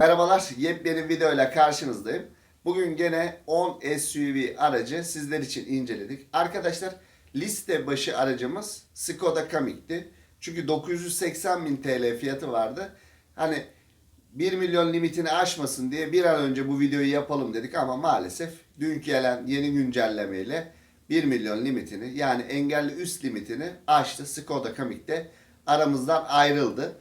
Merhabalar, yepyeni video ile karşınızdayım. Bugün gene 10 SUV aracı sizler için inceledik. Arkadaşlar liste başı aracımız Skoda Kamik'ti. Çünkü 980 bin TL fiyatı vardı. Hani 1 milyon limitini aşmasın diye bir an önce bu videoyu yapalım dedik ama maalesef dünkü gelen yeni güncellemeyle 1 milyon limitini yani engelli üst limitini aştı. Skoda Kamik'te aramızdan ayrıldı.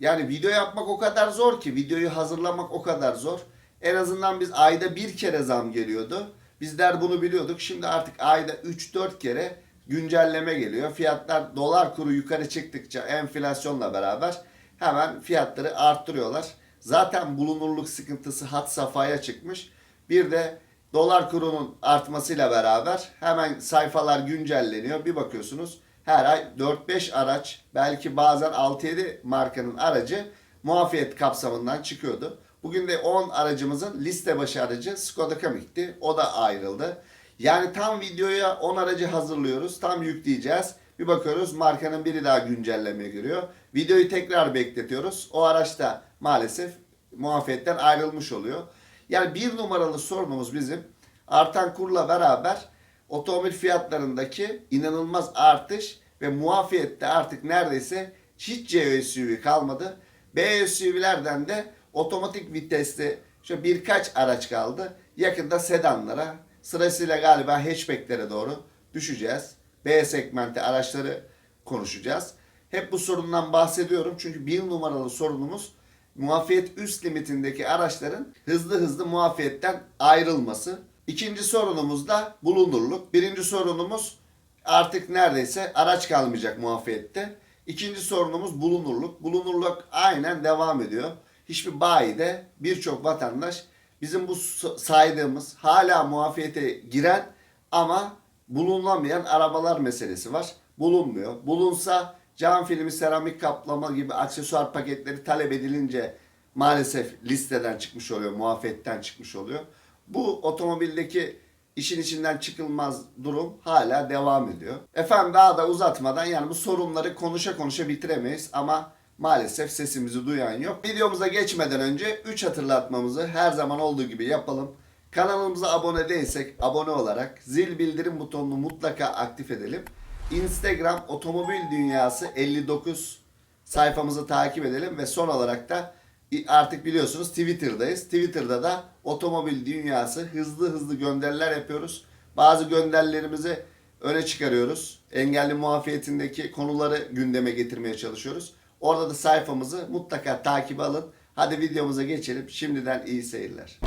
Yani video yapmak o kadar zor ki, videoyu hazırlamak o kadar zor. En azından biz ayda bir kere zam geliyordu. Bizler bunu biliyorduk. Şimdi artık ayda 3-4 kere güncelleme geliyor. Fiyatlar dolar kuru yukarı çıktıkça enflasyonla beraber hemen fiyatları arttırıyorlar. Zaten bulunurluk sıkıntısı hat safhaya çıkmış. Bir de dolar kurunun artmasıyla beraber hemen sayfalar güncelleniyor. Bir bakıyorsunuz her ay 4-5 araç belki bazen 6-7 markanın aracı muafiyet kapsamından çıkıyordu. Bugün de 10 aracımızın liste başı aracı Skoda Kamik'ti. O da ayrıldı. Yani tam videoya 10 aracı hazırlıyoruz. Tam yükleyeceğiz. Bir bakıyoruz markanın biri daha güncelleme görüyor. Videoyu tekrar bekletiyoruz. O araç da maalesef muafiyetten ayrılmış oluyor. Yani bir numaralı sorunumuz bizim artan kurla beraber otomobil fiyatlarındaki inanılmaz artış ve muafiyette artık neredeyse hiç C SUV kalmadı. B SUV'lerden de otomatik vitesli şöyle birkaç araç kaldı. Yakında sedanlara sırasıyla galiba hatchbacklere doğru düşeceğiz. B segmenti araçları konuşacağız. Hep bu sorundan bahsediyorum çünkü bir numaralı sorunumuz muafiyet üst limitindeki araçların hızlı hızlı muafiyetten ayrılması. İkinci sorunumuz da bulunurluk. Birinci sorunumuz artık neredeyse araç kalmayacak muafiyette. İkinci sorunumuz bulunurluk. Bulunurluk aynen devam ediyor. Hiçbir bayide birçok vatandaş bizim bu saydığımız hala muafiyete giren ama bulunamayan arabalar meselesi var. Bulunmuyor. Bulunsa cam filmi, seramik kaplama gibi aksesuar paketleri talep edilince maalesef listeden çıkmış oluyor, muafiyetten çıkmış oluyor. Bu otomobildeki işin içinden çıkılmaz durum hala devam ediyor. Efendim daha da uzatmadan yani bu sorunları konuşa konuşa bitiremeyiz ama maalesef sesimizi duyan yok. Videomuza geçmeden önce 3 hatırlatmamızı her zaman olduğu gibi yapalım. Kanalımıza abone değilsek abone olarak zil bildirim butonunu mutlaka aktif edelim. Instagram Otomobil Dünyası 59 sayfamızı takip edelim ve son olarak da artık biliyorsunuz Twitter'dayız. Twitter'da da Otomobil Dünyası hızlı hızlı gönderiler yapıyoruz. Bazı gönderilerimizi öne çıkarıyoruz. Engelli muafiyetindeki konuları gündeme getirmeye çalışıyoruz. Orada da sayfamızı mutlaka takip alın. Hadi videomuza geçelim. Şimdiden iyi seyirler.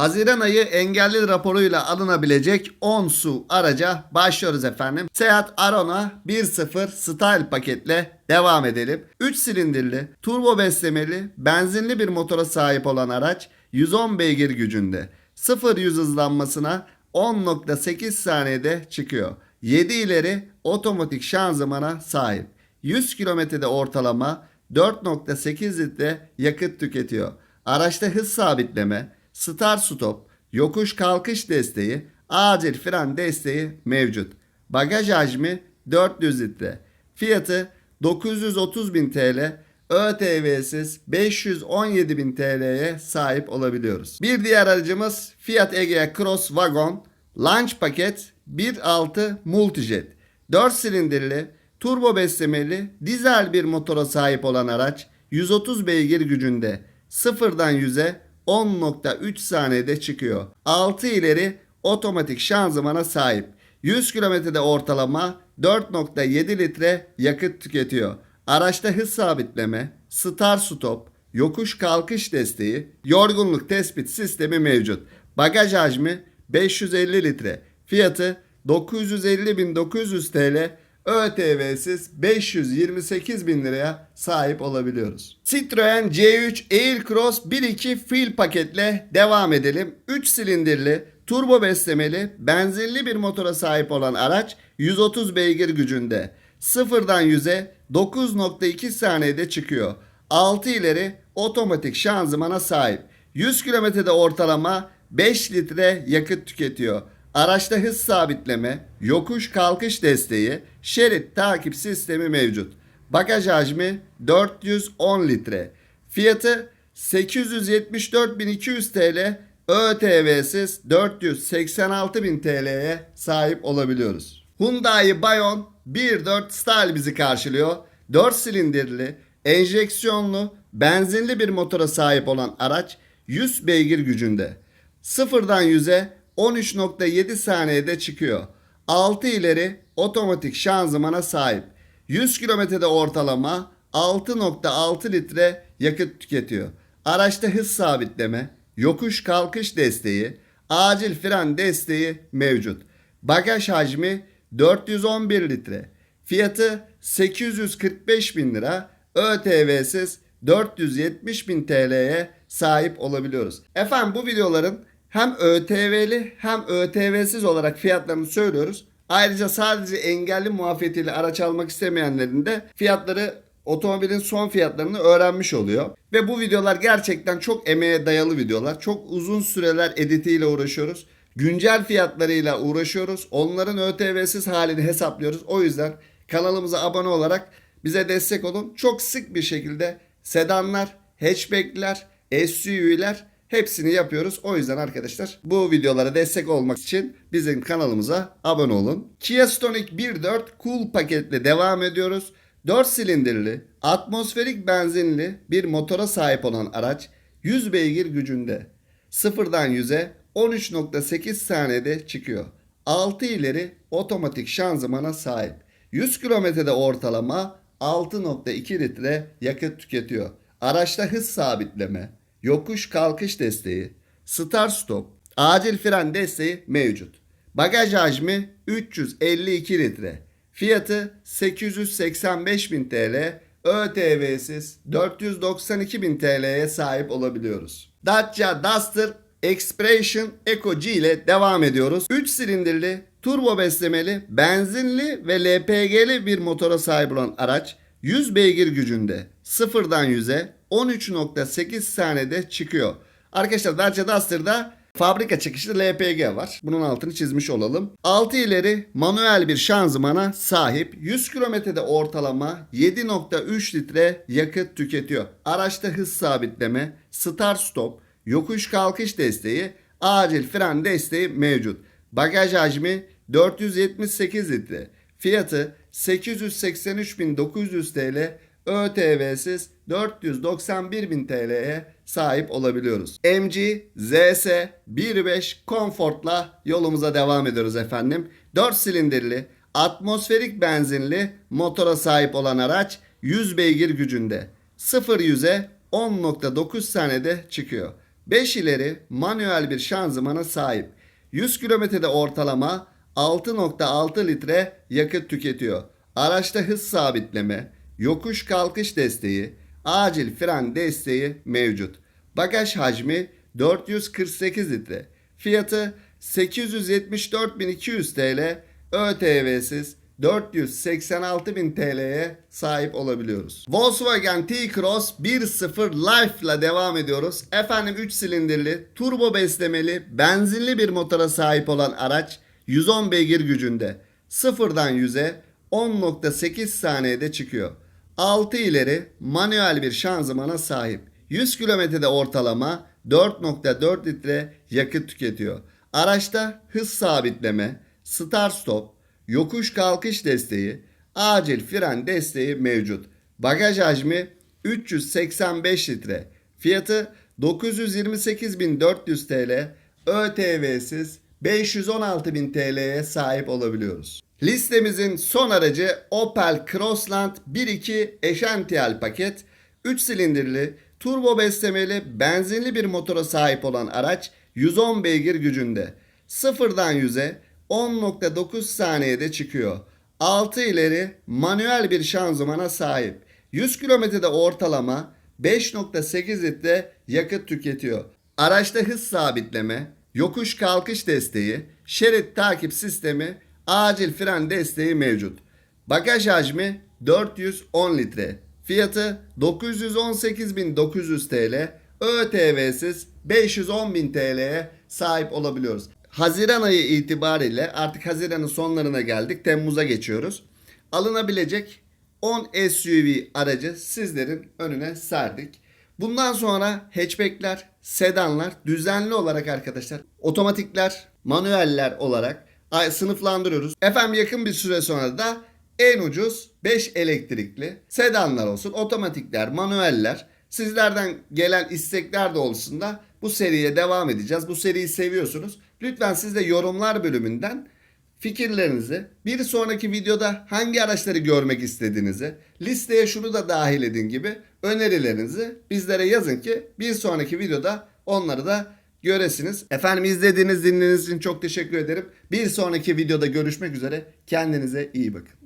Haziran ayı engelli raporuyla alınabilecek 10 su araca başlıyoruz efendim. Seat Arona 1.0 Style paketle devam edelim. 3 silindirli, turbo beslemeli, benzinli bir motora sahip olan araç 110 beygir gücünde. 0-100 hızlanmasına 10.8 saniyede çıkıyor. 7 ileri otomatik şanzımana sahip. 100 kilometrede ortalama 4.8 litre yakıt tüketiyor. Araçta hız sabitleme, start stop, yokuş kalkış desteği, acil fren desteği mevcut. Bagaj hacmi 400 litre. Fiyatı 930 bin TL, ÖTV'siz 517 bin TL'ye sahip olabiliyoruz. Bir diğer aracımız Fiat Egea Cross Wagon Launch paket 1.6 Multijet. 4 silindirli, turbo beslemeli, dizel bir motora sahip olan araç 130 beygir gücünde. Sıfırdan 100'e 10.3 saniyede çıkıyor. 6 ileri otomatik şanzımana sahip. 100 kilometrede ortalama 4.7 litre yakıt tüketiyor. Araçta hız sabitleme, start stop, yokuş kalkış desteği, yorgunluk tespit sistemi mevcut. Bagaj hacmi 550 litre. Fiyatı 950.900 TL. ÖTV'siz 528 bin liraya sahip olabiliyoruz. Citroen C3 Aircross 1.2 Fuel paketle devam edelim. 3 silindirli, turbo beslemeli, benzinli bir motora sahip olan araç 130 beygir gücünde. Sıfırdan 100'e 9.2 saniyede çıkıyor. 6 ileri otomatik şanzımana sahip. 100 kilometrede ortalama 5 litre yakıt tüketiyor. Araçta hız sabitleme, yokuş kalkış desteği, şerit takip sistemi mevcut. Bagaj hacmi 410 litre. Fiyatı 874.200 TL. ÖTV'siz 486.000 TL'ye sahip olabiliyoruz. Hyundai Bayon 1.4 Style bizi karşılıyor. 4 silindirli, enjeksiyonlu, benzinli bir motora sahip olan araç 100 beygir gücünde. Sıfırdan 100'e 13.7 saniyede çıkıyor. 6 ileri otomatik şanzımana sahip. 100 kilometrede ortalama 6.6 litre yakıt tüketiyor. Araçta hız sabitleme, yokuş kalkış desteği, acil fren desteği mevcut. Bagaj hacmi 411 litre. Fiyatı 845 bin lira. ÖTV'siz 470 bin TL'ye sahip olabiliyoruz. Efendim bu videoların hem ÖTV'li hem ÖTV'siz olarak fiyatlarını söylüyoruz. Ayrıca sadece engelli muafiyetiyle araç almak istemeyenlerin de fiyatları otomobilin son fiyatlarını öğrenmiş oluyor. Ve bu videolar gerçekten çok emeğe dayalı videolar. Çok uzun süreler editiyle uğraşıyoruz. Güncel fiyatlarıyla uğraşıyoruz. Onların ÖTV'siz halini hesaplıyoruz. O yüzden kanalımıza abone olarak bize destek olun. Çok sık bir şekilde sedanlar, hatchback'ler, SUV'ler hepsini yapıyoruz. O yüzden arkadaşlar bu videolara destek olmak için bizim kanalımıza abone olun. Kia Stonic 1.4 Cool paketle devam ediyoruz. 4 silindirli, atmosferik benzinli bir motora sahip olan araç 100 beygir gücünde. Sıfırdan 100'e 13.8 saniyede çıkıyor. 6 ileri otomatik şanzımana sahip. 100 kilometrede ortalama 6.2 litre yakıt tüketiyor. Araçta hız sabitleme, yokuş kalkış desteği, start stop, acil fren desteği mevcut. Bagaj hacmi 352 litre. Fiyatı 885 bin TL, ÖTV'siz 492 bin TL'ye sahip olabiliyoruz. Dacia Duster Expression Eco G ile devam ediyoruz. 3 silindirli, turbo beslemeli, benzinli ve LPG'li bir motora sahip olan araç 100 beygir gücünde sıfırdan 100'e 13.8 saniyede çıkıyor. Arkadaşlar Dacia Duster'da fabrika çıkışlı LPG var. Bunun altını çizmiş olalım. 6 ileri manuel bir şanzımana sahip. 100 kilometrede ortalama 7.3 litre yakıt tüketiyor. Araçta hız sabitleme, start stop, yokuş kalkış desteği, acil fren desteği mevcut. Bagaj hacmi 478 litre. Fiyatı 883.900 TL. ÖTV'siz 491.000 TL'ye sahip olabiliyoruz. MG ZS 1.5 Comfort'la yolumuza devam ediyoruz efendim. 4 silindirli, atmosferik benzinli motora sahip olan araç 100 beygir gücünde. 0 100'e 10.9 saniyede çıkıyor. 5 ileri manuel bir şanzımana sahip. 100 kilometrede ortalama 6.6 litre yakıt tüketiyor. Araçta hız sabitleme, yokuş kalkış desteği, acil fren desteği mevcut. Bagaj hacmi 448 litre. Fiyatı 874.200 TL. ÖTV'siz 486.000 TL'ye sahip olabiliyoruz. Volkswagen T-Cross 1.0 Life ile devam ediyoruz. Efendim 3 silindirli, turbo beslemeli, benzinli bir motora sahip olan araç 110 beygir gücünde. Sıfırdan 100'e 10.8 saniyede çıkıyor. 6 ileri manuel bir şanzımana sahip. 100 kilometrede ortalama 4.4 litre yakıt tüketiyor. Araçta hız sabitleme, start stop, yokuş kalkış desteği, acil fren desteği mevcut. Bagaj hacmi 385 litre. Fiyatı 928.400 TL. ÖTV'siz 516.000 TL'ye sahip olabiliyoruz. Listemizin son aracı Opel Crossland 1.2 eşantiyel paket. 3 silindirli, turbo beslemeli, benzinli bir motora sahip olan araç 110 beygir gücünde. Sıfırdan 100'e 10.9 saniyede çıkıyor. 6 ileri manuel bir şanzımana sahip. 100 kilometrede ortalama 5.8 litre yakıt tüketiyor. Araçta hız sabitleme, yokuş kalkış desteği, şerit takip sistemi, acil fren desteği mevcut. Bagaj hacmi 410 litre. Fiyatı 918.900 TL. ÖTV'siz 510.000 TL'ye sahip olabiliyoruz. Haziran ayı itibariyle artık Haziran'ın sonlarına geldik. Temmuz'a geçiyoruz. Alınabilecek 10 SUV aracı sizlerin önüne serdik. Bundan sonra hatchbackler, sedanlar düzenli olarak arkadaşlar otomatikler, manueller olarak sınıflandırıyoruz. Efendim yakın bir süre sonra da en ucuz 5 elektrikli sedanlar olsun, otomatikler, manueller. Sizlerden gelen istekler de olsun da bu seriye devam edeceğiz. Bu seriyi seviyorsunuz. Lütfen siz de yorumlar bölümünden fikirlerinizi, bir sonraki videoda hangi araçları görmek istediğinizi, listeye şunu da dahil edin gibi önerilerinizi bizlere yazın ki bir sonraki videoda onları da göresiniz. Efendim izlediğiniz dinlediğiniz için çok teşekkür ederim. Bir sonraki videoda görüşmek üzere. Kendinize iyi bakın.